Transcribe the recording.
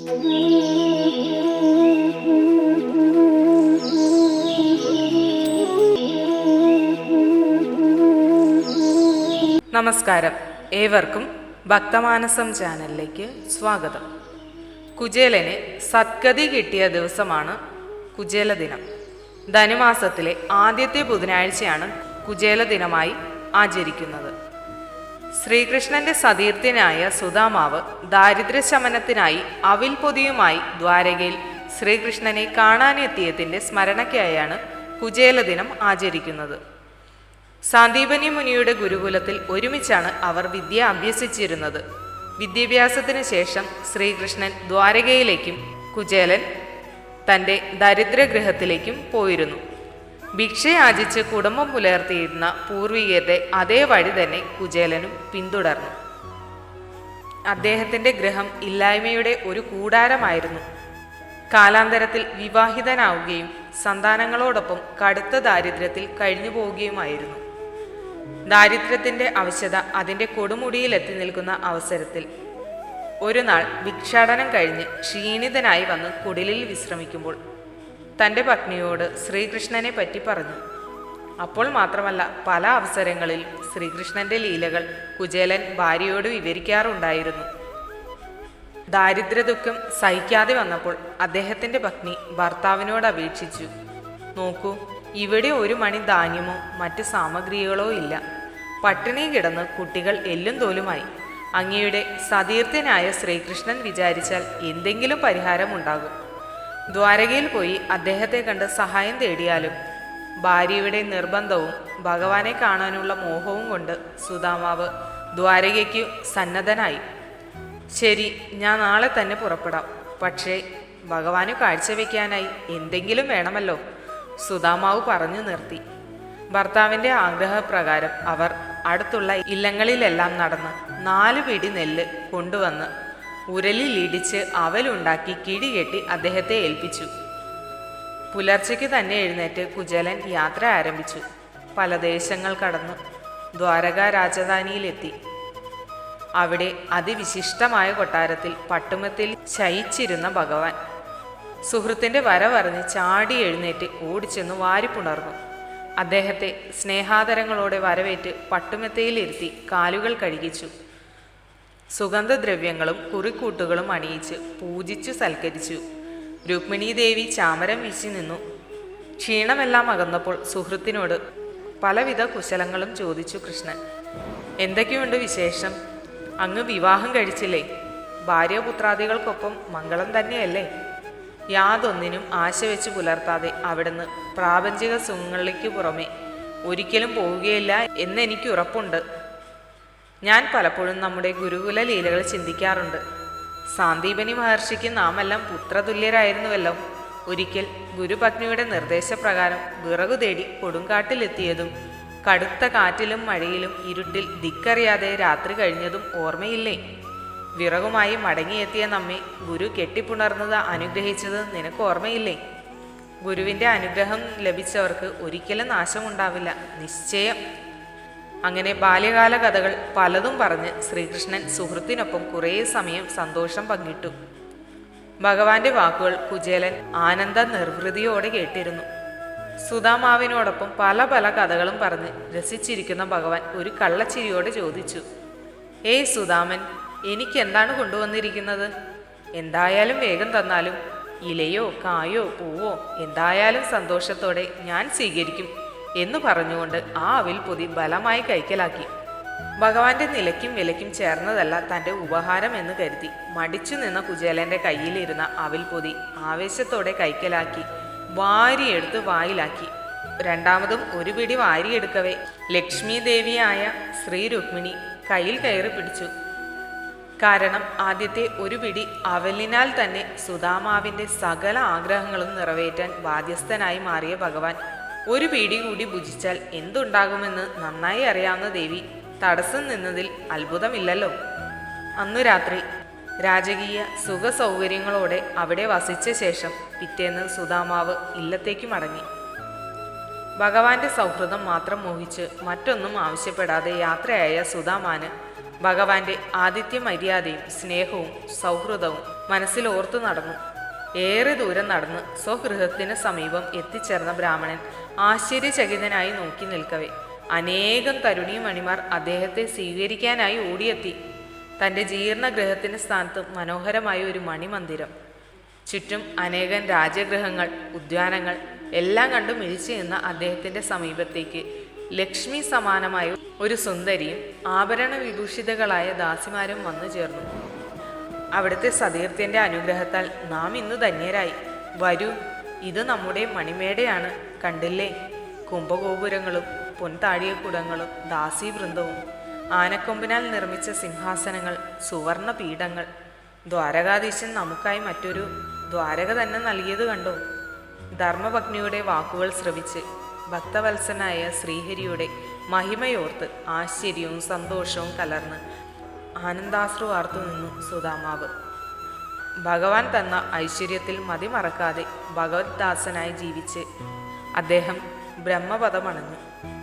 നമസ്കാരം. ഏവർക്കും ഭക്തമാനസം ചാനലിലേക്ക് സ്വാഗതം. കുചേലന് സത്ഗതി കിട്ടിയ ദിവസമാണ് കുചേല ദിനം. ധനുമാസത്തിലെ ആദ്യത്തെ ബുധനാഴ്ചയാണ് കുചേല ദിനമായി ആചരിക്കുന്നത്. ശ്രീകൃഷ്ണന്റെ സതീർത്ഥ്യനായ സുധാമാവ് ദാരിദ്ര്യശമനത്തിനായി അവിൽ പൊതിയുമായി ദ്വാരകയിൽ ശ്രീകൃഷ്ണനെ കാണാനെത്തിയതിന്റെ സ്മരണയ്ക്കായാണ് കുചേല ദിനം ആചരിക്കുന്നത്. സാന്ദീപനി മുനിയുടെ ഗുരുകുലത്തിൽ ഒരുമിച്ചാണ് അവർ വിദ്യ അഭ്യസിച്ചിരുന്നത്. വിദ്യാഭ്യാസത്തിന് ശേഷം ശ്രീകൃഷ്ണൻ ദ്വാരകയിലേക്കും കുചേലൻ തന്റെ ദരിദ്രഗൃഹത്തിലേക്കും പോയിരുന്നു. ഭിക്ഷയാചിച്ച് കുടുംബം പുലർത്തിയിരുന്ന പൂർവികരുടെ അതേ വഴി തന്നെ കുചേലനും പിന്തുടർന്നു. അദ്ദേഹത്തിന്റെ ഗ്രഹം ഇല്ലായ്മയുടെ ഒരു കൂടാരമായിരുന്നു. കാലാന്തരത്തിൽ വിവാഹിതനാവുകയും സന്താനങ്ങളോടൊപ്പം കടുത്ത ദാരിദ്ര്യത്തിൽ കഴിഞ്ഞു പോവുകയുമായിരുന്നു ദാരിദ്ര്യത്തിന്റെ ആവശ്യത അതിന്റെ കൊടുമുടിയിലെത്തി നിൽക്കുന്ന അവസരത്തിൽ ഒരു നാൾ ഭിക്ഷാടനം കഴിഞ്ഞ് ക്ഷീണിതനായി വന്ന് കുടിലിൽ വിശ്രമിക്കുമ്പോൾ തന്റെ പത്നിയോട് ശ്രീകൃഷ്ണനെ പറ്റി പറഞ്ഞു. അപ്പോൾ മാത്രമല്ല പല അവസരങ്ങളിൽ ശ്രീകൃഷ്ണന്റെ ലീലകൾ കുചേലൻ ഭാര്യയോട് വിവരിക്കാറുണ്ടായിരുന്നു. ദാരിദ്ര്യ ദാരിദ്ര്യദുഃഖം സഹിക്കാതെ വന്നപ്പോൾ അദ്ദേഹത്തിന്റെ പത്നി ഭർത്താവിനോട് അപേക്ഷിച്ചു. നോക്കൂ ഇവിടെ ഒരു മണി ധാന്യമോ മറ്റ് സാമഗ്രികളോ ഇല്ല. പട്ടിണി കിടന്ന് കുട്ടികൾ എല്ലും തോലുമായി. അങ്ങയുടെ സതീർത്ഥനായ ശ്രീകൃഷ്ണൻ വിചാരിച്ചാൽ എന്തെങ്കിലും പരിഹാരമുണ്ടാകും. ദ്വാരകയിൽ പോയി അദ്ദേഹത്തെ കണ്ട് സഹായം തേടിയാലും ഭാര്യയുടെ നിർബന്ധവും ഭഗവാനെ കാണാനുള്ള മോഹവും കൊണ്ട് സുധാമാവ് ദ്വാരകയ്ക്കു സന്നദ്ധനായി. ശരി ഞാൻ നാളെ തന്നെ പുറപ്പെടാം. പക്ഷേ ഭഗവാന് കാഴ്ചവെക്കാനായി എന്തെങ്കിലും വേണമല്ലോ? സുധാമാവ് പറഞ്ഞു നിർത്തി. ഭർത്താവിന്റെ ആഗ്രഹപ്രകാരം അവർ അടുത്തുള്ള ഇല്ലങ്ങളിലെല്ലാം നടന്ന് നാല് പിടി നെല്ല് കൊണ്ടുവന്ന് ഉരലിലിടിച്ച് അവലുണ്ടാക്കി കിടികെട്ടി അദ്ദേഹത്തെ ഏൽപ്പിച്ചു. പുലർച്ചയ്ക്ക് തന്നെ എഴുന്നേറ്റ് കുചേലൻ യാത്ര ആരംഭിച്ചു. പല ദേശങ്ങൾ കടന്നു. ദ്വാരക രാജധാനിയിലെത്തി. അവിടെ അതിവിശിഷ്ടമായ കൊട്ടാരത്തിൽ പട്ടുമത്തിൽ ശയിച്ചിരുന്ന ഭഗവാൻ. സുഹൃത്തിന്റെ വരവറിഞ്ഞ് ചാടി എഴുന്നേറ്റ് ഓടിച്ചെന്ന് വാരിപ്പുണർന്നു. അദ്ദേഹത്തെ സ്നേഹാദരങ്ങളോടെ വരവേറ്റ് പട്ടുമെത്തയിലിരുത്തി കാലുകൾ കഴുകിച്ചു. സുഗന്ധദ്രവ്യങ്ങളും കുറിക്കൂട്ടുകളും അണിയിച്ച് പൂജിച്ചു സൽക്കരിച്ചു. രുക്മിണീദേവി ചാമരം വീശി നിന്നു. ക്ഷീണമെല്ലാം അകന്നപ്പോൾ സുഹൃത്തിനോട് പലവിധ കുശലങ്ങളും ചോദിച്ചു കൃഷ്ണൻ. എന്തൊക്കെയുണ്ട് വിശേഷം? അങ്ങ് വിവാഹം കഴിച്ചില്ലേ? ഭാര്യപുത്രാദികൾക്കൊപ്പം മംഗളം തന്നെയല്ലേ? യാതൊന്നിനും ആശ വെച്ച് പുലർത്താതെ അവിടുന്ന് പ്രാപഞ്ചിക സുഖങ്ങളിലേക്ക് പുറമെ ഒരിക്കലും പോവുകയില്ല എന്നെനിക്ക് ഉറപ്പുണ്ട്. ഞാൻ പലപ്പോഴും നമ്മുടെ ഗുരുകുല ലീലകൾ ചിന്തിക്കാറുണ്ട്. സാന്ദീപനി മഹർഷിക്ക് നാമെല്ലാം പുത്രതുല്യരായിരുന്നുവല്ലോ. ഒരിക്കൽ ഗുരുപത്നിയുടെ നിർദ്ദേശപ്രകാരം വിറകു തേടി കൊടുങ്കാട്ടിലെത്തിയതും കടുത്ത കാറ്റിലും മഴയിലും ഇരുട്ടിൽ ദിക്കറിയാതെ രാത്രി കഴിഞ്ഞതും ഓർമ്മയില്ലേ? വിറകുമായി മടങ്ങിയെത്തിയ നമ്മെ ഗുരു കെട്ടിപ്പുണർന്നത് അനുഗ്രഹിച്ചത് നിനക്ക് ഓർമ്മയില്ലേ? ഗുരുവിന്റെ അനുഗ്രഹം ലഭിച്ചവർക്ക് ഒരിക്കലും നാശമുണ്ടാവില്ല. നിശ്ചയം. അങ്ങനെ ബാല്യകാല കഥകൾ പലതും പറഞ്ഞ് ശ്രീകൃഷ്ണൻ സുഹൃത്തിനൊപ്പം കുറേ സമയം സന്തോഷം പങ്കിട്ടു. ഭഗവാന്റെ വാക്കുകൾ കുചേലൻ ആനന്ദ നിർവൃതിയോടെ കേട്ടിരുന്നു. സുധാമാവിനോടൊപ്പം പല പല കഥകളും പറഞ്ഞ് രസിച്ചിരിക്കുന്ന ഭഗവാൻ ഒരു കള്ളച്ചിരിയോടെ ചോദിച്ചു ഏയ് സുധാമൻ എനിക്ക് എന്താണ് കൊണ്ടുവന്നിരിക്കുന്നത്? എന്തായാലും വേഗം തന്നാലും ഇലയോ കായോ പൂവോ എന്തായാലും സന്തോഷത്തോടെ ഞാൻ സ്വീകരിക്കും. എന്ന് പറഞ്ഞുകൊണ്ട് ആ അവിൽ പൊതി ബലമായി കൈക്കലാക്കി. ഭഗവാന്റെ നിലയ്ക്കും വിലയ്ക്കും ചേർന്നതല്ല തന്റെ ഉപഹാരം എന്ന് കരുതി. മടിച്ചു നിന്ന കുചേലന്റെ കയ്യിലിരുന്ന അവിൽ പൊതി ആവേശത്തോടെ കൈക്കലാക്കി വാരിയെടുത്ത് വായിലാക്കി. രണ്ടാമതും ഒരു പിടി വാരിയെടുക്കവേ. ലക്ഷ്മി ദേവിയായ ശ്രീ രുക്മിണി കയ്യിൽ കയറി പിടിച്ചു. കാരണം ആദ്യത്തെ ഒരു പിടി അവലിനാൽ തന്നെ സുധാമാവിന്റെ സകല ആഗ്രഹങ്ങളും നിറവേറ്റാൻ ബാധ്യസ്ഥനായി മാറിയ ഭഗവാൻ ഒരു പിടി കൂടി ഭുജിച്ചാൽ എന്തുണ്ടാകുമെന്ന് നന്നായി അറിയാവുന്ന ദേവി തടസ്സം നിന്നതിൽ അത്ഭുതമില്ലല്ലോ. അന്നു രാത്രി രാജകീയ സുഖ സൗകര്യങ്ങളോടെ അവിടെ വസിച്ച ശേഷം പിറ്റേന്ന് സുധാമാവ് ഇല്ലത്തേക്ക് മടങ്ങി. ഭഗവാന്റെ സൗഹൃദം മാത്രം മോഹിച്ച് മറ്റൊന്നും ആവശ്യപ്പെടാതെ യാത്രയായ സുധാമാന് ഭഗവാന്റെ ആദിത്യ മര്യാദയും സ്നേഹവും സൗഹൃദവും മനസ്സിൽ ഓർത്തു നടന്നു. ഏറെ ദൂരം നടന്ന് സ്വഗൃഹത്തിന് സമീപം എത്തിച്ചേർന്ന ബ്രാഹ്മണൻ ആശ്ചര്യചകിതനായി നോക്കി നിൽക്കവേ. അനേകം തരുണി മണിമാർ അദ്ദേഹത്തെ സ്വീകരിക്കാനായി ഓടിയെത്തി. തന്റെ ജീർണഗൃഹത്തിന് സ്ഥാനത്ത് മനോഹരമായ ഒരു മണിമന്ദിരം. ചുറ്റും അനേകം രാജഗൃഹങ്ങൾ ഉദ്യാനങ്ങൾ എല്ലാം കണ്ടു മിഴിച്ചു നിന്ന അദ്ദേഹത്തിന്റെ സമീപത്തേക്ക് ലക്ഷ്മി സമാനമായ ഒരു സുന്ദരിയും ആഭരണ വിഭൂഷിതകളായ ദാസിമാരും വന്നു ചേർന്നു. അവിടുത്തെ സതീർത്ഥ്യന്റെ അനുഗ്രഹത്താൽ നാം ഇന്ന് ധന്യരായി. വരൂ ഇത് നമ്മുടെ മണിമേടയാണ്. കണ്ടില്ലേ? കുംഭഗോപുരങ്ങളും പൊൻതാഴിയക്കുടങ്ങളും ദാസീവൃന്ദവും ആനക്കൊമ്പിനാൽ നിർമ്മിച്ച സിംഹാസനങ്ങൾ സുവർണ പീഠങ്ങൾ ദ്വാരകാധീശൻ നമുക്കായി മറ്റൊരു ദ്വാരക തന്നെ നൽകിയത് കണ്ടോ? ധർമ്മഭഗ്നിയുടെ വാക്കുകൾ ശ്രവിച്ച് ഭക്തവത്സനായ ശ്രീഹരിയുടെ മഹിമയോർത്ത് ആശ്ചര്യവും സന്തോഷവും കലർന്ന് ആനന്ദാശ്രു ആർത്തു നിന്നു സുധാമാവ്. ഭഗവാൻ തന്ന ഐശ്വര്യത്തിൽ മതിമറക്കാതെ ഭഗവത്ദാസനായി ജീവിച്ച് അദ്ദേഹം ബ്രഹ്മപദമണഞ്ഞു.